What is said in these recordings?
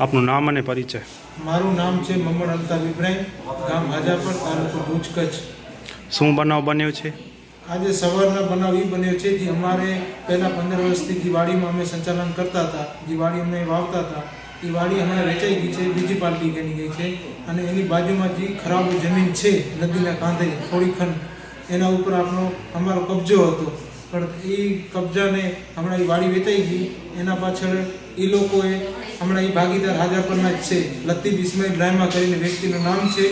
આપનું નામ અને પરિચય. મારું નામ છે મમણ અલ્તાફ વિભ્રાઈ ગામ હાજાપર તાલુકો ભુજ કચ્છ શું બનાવ બન્યો છે? આજે સવારના બનાવ એ બન્યો છે જે અમારે પહેલાં પંદર વર્ષથી જે વાડીમાં અમે સંચાલન કરતા હતા જે વાડી અમે વાવતા હતા. એ વાડી હમણાં વેચાઈ ગઈ છે બીજી પાર્ટી ગણી ગઈ છે. અને એની બાજુમાં જે ખરાબ જમીન છે નદીના કાંધે થોડી ખંડ એના ઉપર આપણો અમારો કબજો હતો. પણ એ કબજાને હમણાં એ વાડી વેચાઈ ગઈ. એના પાછળ એ લોકોએ હમણાં એ ભાગીદાર હાજાપરના જ છે. લતી ઇસ્માઇલ રાયમા કરીને વ્યક્તિનું નામ છે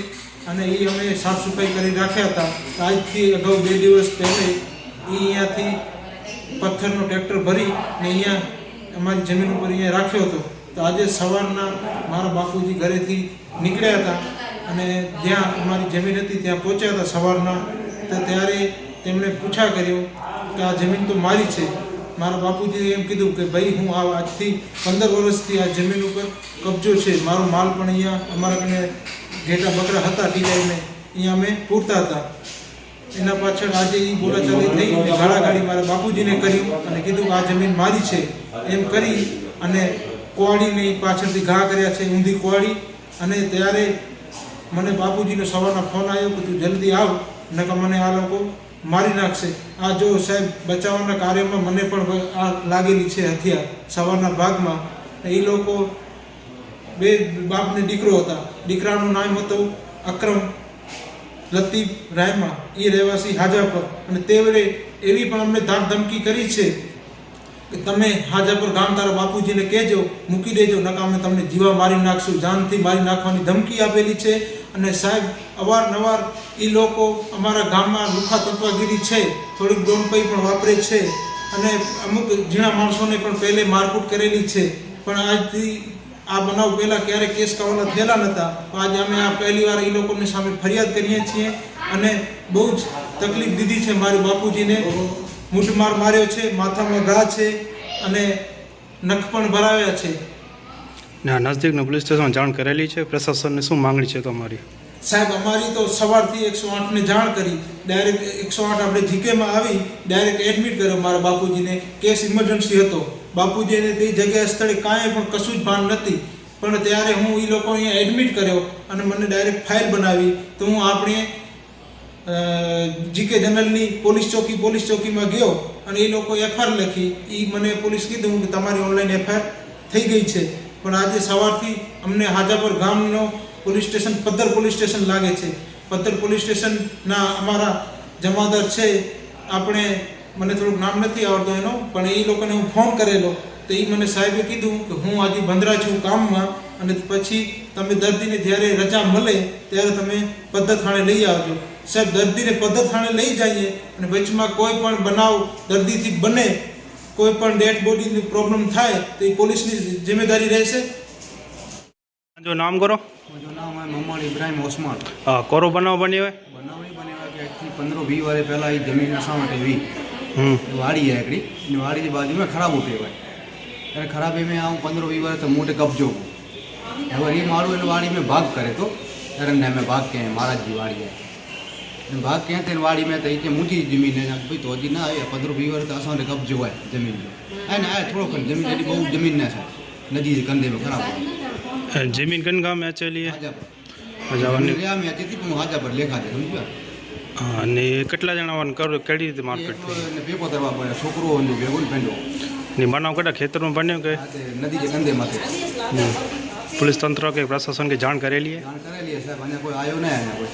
અને એ અમે સાફ સફાઈ કરી રાખ્યા હતા. આજથી અગાઉ બે દિવસ પહેલે એ અહીંયાથી પથ્થરનો ટ્રેક્ટર ભરી ને અહીંયા અમારી જમીન ઉપર અહીંયા રાખ્યો હતો. તો આજે સવારના મારા બાપુજી ઘરેથી નીકળ્યા હતા અને જ્યાં અમારી જમીન હતી ત્યાં પહોંચ્યા હતા સવારના. તો ત્યારે તેમણે પૂછા કર્યો કે આ જમીન તો મારી છે. મારા બાપુજીએ એમ કીધું કે ભાઈ હું આ આજથી પંદર વર્ષથી આ જમીન ઉપર કબજો છે. મારો માલ પણ અહીંયા અમારા કને ઘેટા બકરા હતા ટીલાઈને. અહીંયા અમે પૂરતા હતા. એના પાછળ આજે એ બોલાચાલી થઈ ગાળાગાળી મારા બાપુજીને કર્યું અને કીધું આ જમીન મારી છે. એમ કરી અને કોવાડીને પાછળથી ઘા કર્યા છે, ઊંધી કોવાડી અને ત્યારે મને બાપુજીનો સવારનો ફોન આવ્યો કે તું જલ્દી આવ, નકર મને આ લોકો મારી નાખશે. આ જો સાહેબ બચાવવાના કાર્યમાં મને પણ આ લાગેલી છે હથિયાર સવારના ભાગમાં એ લોકો બે બાપને દીકરો હતા. દીકરાનું નામ હતું અક્રમ લતીફ રાયમા. એ રહેવાસી હાજાપર. અને તેવરે એવી પણ અમને ધાક ધમકી કરી છે કે તમે હાજાપર ગામ તારા બાપુજીને કહેજો, મૂકી દેજો નકા અમે તમને જીવા મારી નાખશું. જાનથી મારી નાખવાની ધમકી આપેલી છે. અને સાહેબ, અવારનવાર એ લોકો અમારા ગામમાં લુખા તત્વગીરી છે, થોડીક ડોનપઈ પણ વાપરે છે અને અમુક ઝીણા માણસોને પણ પહેલે મારકૂટ કરેલી છે. પણ આજથી આ બનાવ પહેલાં ક્યારે કેસ કરવાના થયેલા નહોતા આજે અમે આ પહેલી વાર એ લોકોની સામે ફરિયાદ કરીએ છીએ અને બહુ જ તકલીફ દીધી છે મારી બાપુજીને. મૂઠમાર માર્યો છે, માથામાં ઘા છે અને નખ પણ ભરાવ્યા છે. ને નજદીકનું પોલીસ સ્ટેશન જાણ કરેલી છે. પ્રશાસનને શું માંગણી છે તમારી? સાહેબ, અમારી તો સવારથી એકસો આઠને જાણ કરી. ડાયરેક્ટ એકસો આઠ આપણે જીકેમાં આવી ડાયરેક્ટ એડમિટ કર્યો મારા બાપુજીને. કેસ ઇમરજન્સી હતો. બાપુજીને તે જગ્યા સ્થળે કાંઈ પણ કશું જ ભાન નથી. પણ ત્યારે હું એ લોકો અહીંયા એડમિટ કર્યો અને મને ડાયરેક્ટ ફાઇલ બનાવી. તો હું આપણે જીકે જનરલની પોલીસ ચોકી, પોલીસ ચોકીમાં ગયો અને એ લોકો એફઆઈઆર લખી. એ મને પોલીસ કીધું કે તમારી ઓનલાઈન એફઆઈઆર થઈ ગઈ છે. પણ આજે સવારથી અમને હાજાપર ગામનો police station, Paddhar police station લાગે છે. પદ્ધર પોલીસ સ્ટેશનના અમારા જમાદાર છે. આપણે મને થોડુંક નામ નથી આવડતું એનો, પણ એ લોકોને હું ફોન કરેલો. તો એ મને સાહેબે કીધું કે હું આજે બંદરા છું કામમાં અને પછી તમે દર્દીને જ્યારે રજા મળે ત્યારે તમે પદ્ધર થાણે લઈ આવજો. સાહેબ, દર્દીને પદ્ધર થાણે લઈ જઈએ અને વચમાં કોઈ પણ બનાવ દર્દીથી બને કોઈ પણ ડેડ બોડીની પ્રોબ્લેમ થાય તો એ પોલીસની જિમ્મેદારી રહેશે. જો નામ કરો. જો નામ હે મોહમ્મદ ઇબ્રાહીમ ઓસમાન. હા કોરો બનાવ બન્યો હોય? બનાવ નહીં બન્યો કે આજથી પંદર વીસ વર્ષ પહેલાં એ જમીન નશા માટે વી વાડી છે એકડી એની વાડીની બાજુમાં ખરાબ કહેવાય ત્યારે ખરાબ એ મેં આવું પંદર વીસ વર્ષ મોટે કબજો હવે એ મારું એટલે વાડી મેં ભાગ કરે તો. ત્યારે મેં ભાગ કહે મહારાજજી વાડી જાય ભાગ ક્યાં તેને વાડી મેં તો કે મૂકી જમીન એને ભાઈ તો હજી ના આવે પંદર વીવર તો અસોને કબજો હોય જમીન અને આ થોડો ખંડ જમીન એટલી બહુ જમીન ના છે. નદી કંધેમાં ખરાબ. જમીન કન ગામ મેં ચલી હાજાપર. મેં હતી પણ હાજાપર લેખા છે સમજ્યા? અને કેટલા જણાવાનું કરો કેવી રીતે માર્કેટ ભેગો કરવા પડે છોકરો ભેગો ને ભેંડો. ને બનાવ કડા ખેતરમાં બન્યો કે? નદી કે કંધે માથે. પોલીસ તંત્ર કે પ્રશાસન કે જાણ કરેલી જાણ કરેલી સાહેબ અને કોઈ આવ્યો નહીં કોઈ.